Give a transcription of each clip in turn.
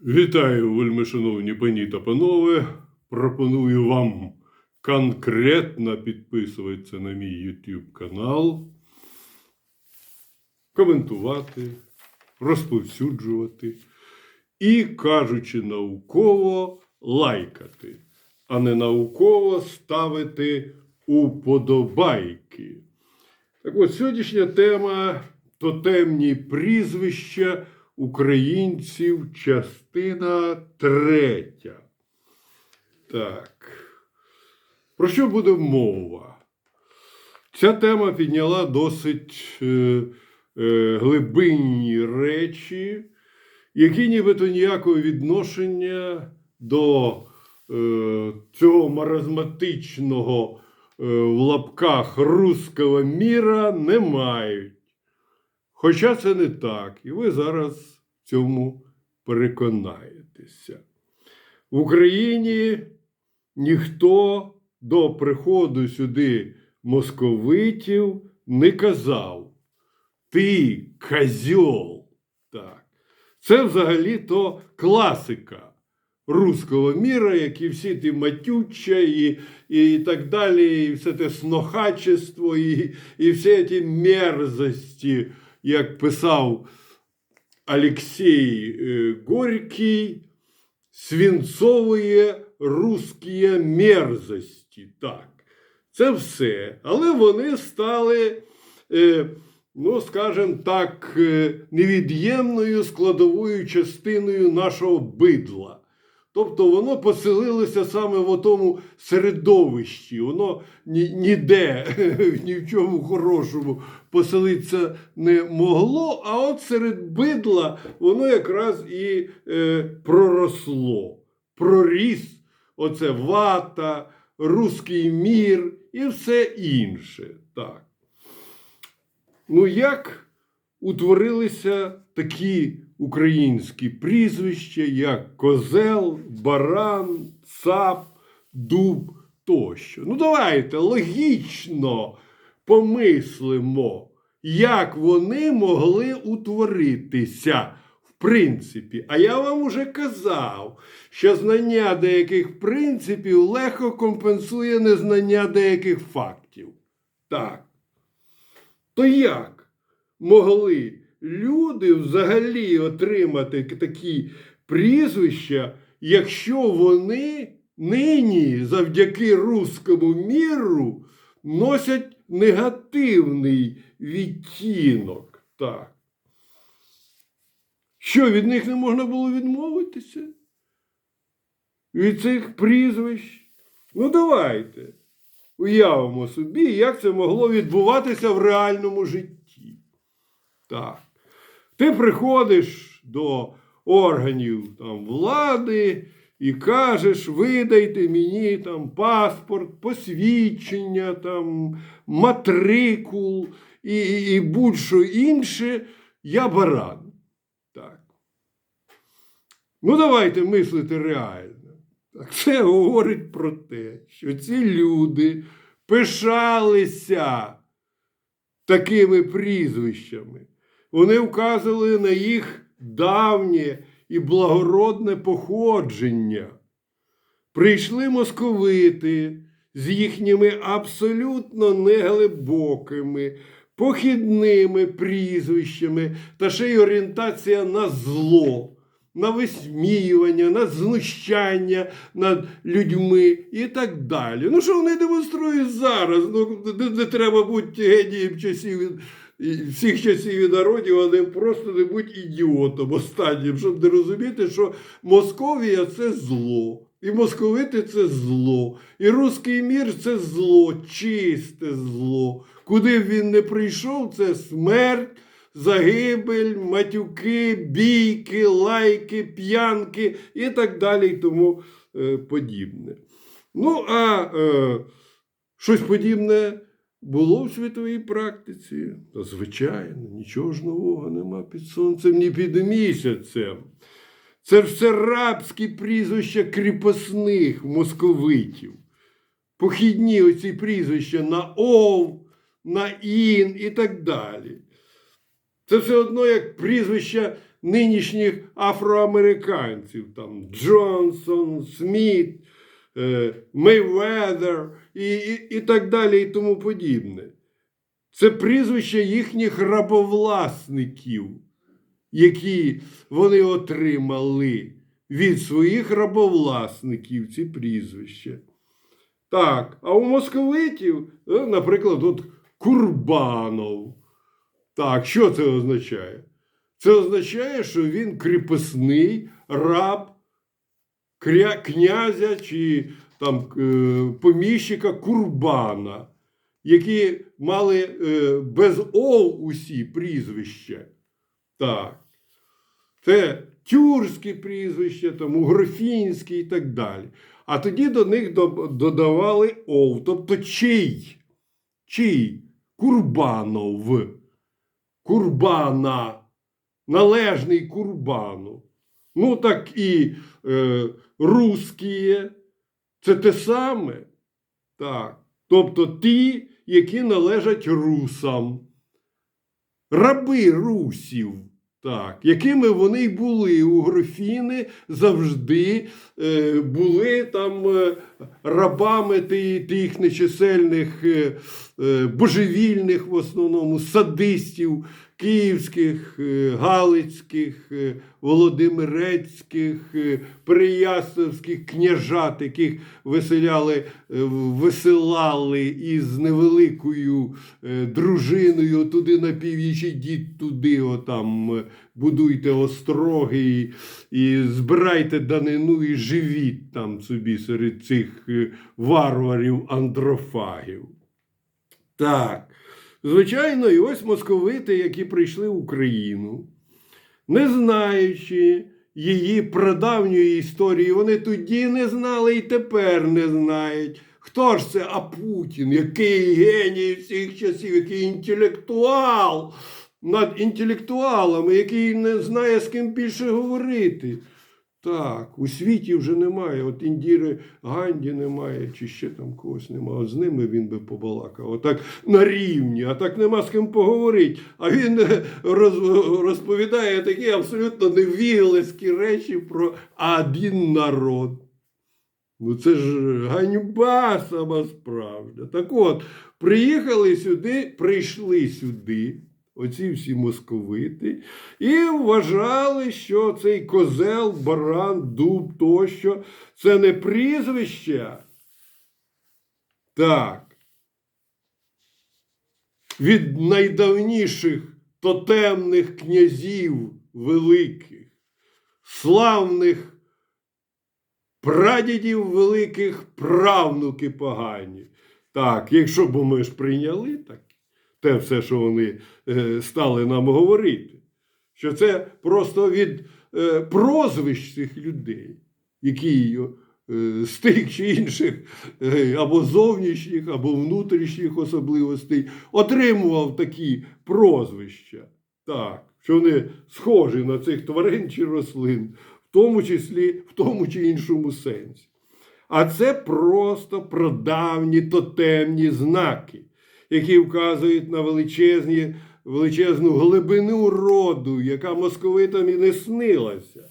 Вітаю, вельмишановні пані та панове. Пропоную вам конкретно підписуватися на мій YouTube канал, коментувати, розповсюджувати і, кажучи науково, лайкати, а не науково ставити уподобайки. Так от сьогоднішня тема тотемні прізвища українців, частина третя. Так. Про що буде мова? Ця тема підняла досить е, е, глибинні речі, які нібито ніякого відношення до е, цього маразматичного е, в лапках руского міра не мають. Хоча це не так, і ви зараз в цьому переконаєтеся. В Україні ніхто до приходу сюди московитів не казав ти козьол. Так. Це взагалі-то класика руського міра, як і всі ті матюча, і, і так далі, і все те снохачество, і, і всі ті мерзості, як писав Алексей е, Горький, свинцові русські мерзості. Так, це все. Але вони стали, е, ну, скажімо так, е, невід'ємною складовою частиною нашого бидла. Тобто воно поселилося саме в тому середовищі, воно ні- ніде, ні в чому хорошому поселитися не могло, а от серед бидла воно якраз і е, проросло, проріс оце вата, руський мір і все інше. Так. Ну, як утворилися такі українські прізвища, як Козел, Баран, Цап, Дуб тощо. Ну, давайте логічно помислимо, як вони могли утворитися. В принципі, а я вам уже казав, що знання деяких принципів легко компенсує незнання деяких фактів. Так. То як могли люди взагалі отримати такі прізвища, якщо вони нині завдяки руському міру носять негативний відтінок? Так. Що від них не можна було відмовитися? Від цих прізвищ? Ну, давайте уявимо собі, як це могло відбуватися в реальному житті. Так. Ти приходиш до органів там, влади і кажеш, видайте мені там паспорт, посвідчення, там, матрикул і, і, і будь-що інше, я баран. Так. Ну, давайте мислити реально. Це говорить про те, що ці люди пишалися такими прізвищами. Вони вказували на їх давнє і благородне походження. Прийшли московити з їхніми абсолютно неглибокими, похідними прізвищами та ще й орієнтація на зло на висміювання, на знущання над людьми і так далі. Ну, що вони демонструють зараз? Ну, не, треба бути генієм часів всіх часів і народів, а не просто не бути ідіотом останнім, щоб не розуміти, що Московія це зло. І московити це зло, і руський мір це зло, чисте зло. Куди б він не прийшов, це смерть, загибель, матюки, бійки, лайки, п'янки і так далі, і тому е, подібне. Ну, а е, щось подібне було в світовій практиці. Та, звичайно, нічого ж нового нема під сонцем, ні під місяцем. Це все рабські прізвища кріпосних московитів. Похідні оці прізвища на ов, на ін і так далі. Це все одно як прізвища нинішніх афроамериканців, там Джонсон, Сміт, е, Мейведер і, і, і так далі, і тому подібне. Це прізвища їхніх рабовласників, які вони отримали від своїх рабовласників ці прізвища. Так, а у московитів, е, наприклад, от Курбанов. Так, що це означає? Це означає, що він кріпосний раб князя чи там е, поміщика Курбана, які мали е, без ов усі прізвища. Так. Це тюркські прізвища, там, угрофінські і так далі. А тоді до них додавали ов, тобто чий? Чий? Курбанов. Курбана. Належний Курбану. Ну, так і е, русські. Це те саме. Так. Тобто ті, які належать русам. Раби русів. Так, якими вони й були угрофіни завжди е, були там е, рабами ті- тих нечисельних е, е, божевільних в основному садистів київських, е, галицьких, е, володимирецьких, е, княжат, яких виселяли, висилали із невеликою дружиною туди на північ, ідіть туди, отам будуйте остроги і, і збирайте данину і живіть там собі серед цих е, варварів андрофагів. Так. Звичайно, і ось московити, які прийшли в Україну, не знаючи її прадавньої історії, вони тоді не знали і тепер не знають. Хто ж це? А Путін, який геній всіх часів, який інтелектуал над інтелектуалами, який не знає, з ким більше говорити. Так, у світі вже немає. От Індіри Ганді немає, чи ще там когось немає. От з ними він би побалакав. Отак на рівні, а так нема з ким поговорити. А він е, роз- розповідає такі абсолютно невіглаські речі про один народ. Ну це ж ганьба сама справжня. Так от, приїхали сюди, прийшли сюди, оці всі московити, і вважали, що цей козел, баран, дуб тощо це не прізвище. Так. Від найдавніших тотемних князів великих, славних прадідів великих правнуки погані. Так, якщо б ми ж прийняли так, те все, що вони е, стали нам говорити, що це просто від е, прозвищ цих людей, які е, з тих чи інших або зовнішніх, або внутрішніх особливостей отримував такі прозвища. Так, що вони схожі на цих тварин чи рослин, в тому числі в тому чи іншому сенсі. А це просто прадавні тотемні знаки, які вказують на величезні, величезну глибину роду, яка московитам і не снилася.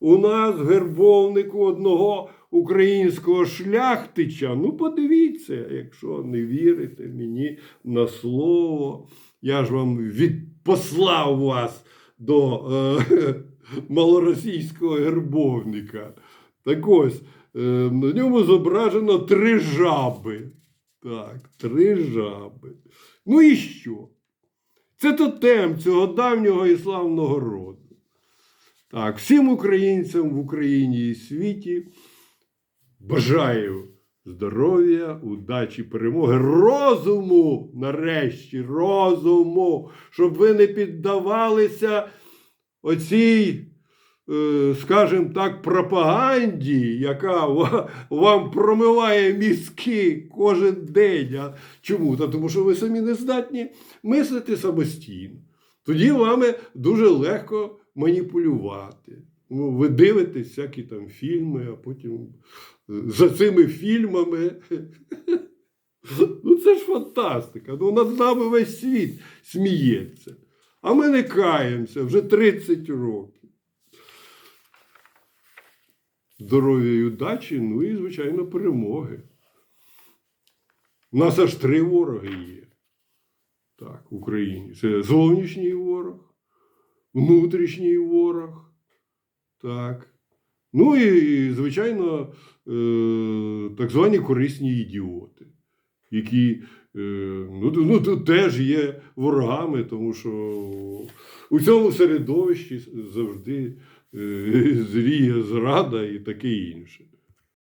У нас гербовнику одного українського шляхтича. Ну, подивіться, якщо не вірите мені на слово, я ж вам відпослав вас до е, малоросійського гербовника. Так ось, е, на ньому зображено три жаби. Так, три жаби. Ну і що? Це тотем цього давнього і славного роду. Так, всім українцям в Україні і світі бажаю здоров'я, удачі, перемоги, розуму, нарешті, розуму, щоб ви не піддавалися оцій, скажімо так, пропаганді, яка вам промиває мізки кожен день. А чому? Та тому що ви самі не здатні мислити самостійно. Тоді вами дуже легко маніпулювати. Ну, ви дивитесь всякі там фільми, а потім е, за цими фільмами. Ну, це ж фантастика. Ну, над нами весь світ сміється. А ми не каємося вже 30 років. Здоров'я і удачі, ну і, звичайно, перемоги. У нас аж три вороги є. Так, в Україні. Це зовнішній ворог, внутрішній ворог. Так. Ну і, звичайно, е, так звані корисні ідіоти, які е, ну, ну, теж є ворогами, тому що у цьому середовищі завжди е, зріє зрада і таке інше.